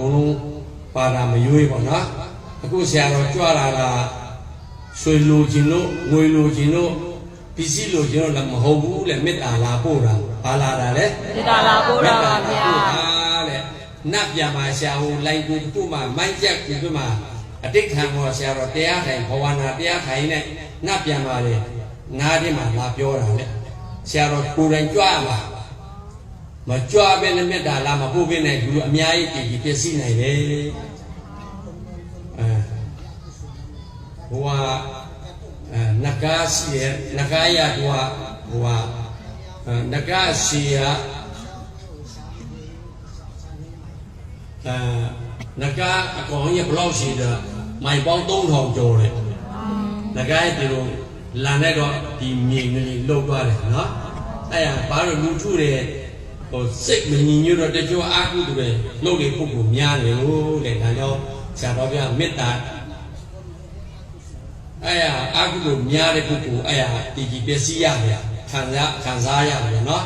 ကုန်လုံးပါတာမရွေးပေါ့နော်အခုဆရာတော်ကြွလာတာဆွေလိုခြင်းတို့ငွေလိုခြင်းတို့ပစ္စည်းလိုခြင်းတို့လည်းမဟုတ်ဘူးလေမေတ္တာလာပို့တာဘာလာတာလဲမေတ္တာလာပို့တာပါဗျာလေနတ်ပြန်မှာဆရာဟိုလိုင်ကိုတို့မှာမိုက်ရက်ကိုတို့မှာအတိတ်ခံဟောဆရာတော်တရားထိုင်ဘဝနာတရားထိုင်နဲ့နတ်ပြန်ပါလေနားထဲမှာလာပြောတာလေဆရာတော်ကိုယ်တိုင်ကြွရမှာ မကြွဘဲနဲ့မေတ္တာလာမပို့ဘဲနဲ့လူအများကြီးပြည်ပြည်ပြည့်စည်နိုင်တယ်အဲဟိုကအဲနဂါစီရနဂါရတူကဟိုကအဲနဂါစီရအဲငကားအကောင်ကြီးဘယ်လောက်ရှိတယ်မိုင်ပေါင်း3000ကျော်တယ်ငကားရဲ့ဒီလိုလန်တဲ့တော့ဒီမြေငလီလှုပ်သွားတယ်နော်အဲ့ဒါဘာလို့လူထုတွေ ဟိုစိတ်မငြိမ်ညွတ်တော့တချို့အာကုသူတွေလှုပ်လေပုဂ္ဂိုလ်များတယ်လို့တဲ့ဒါကြောင့်ဆရာတော်ပြမေတ္တာအဲ့ဒါအာကုသူများတဲ့ပုဂ္ဂိုလ်အဲ့ဒါဒီကြီးပျက်စီးရတယ်ခံစားခံစားရတယ်နော်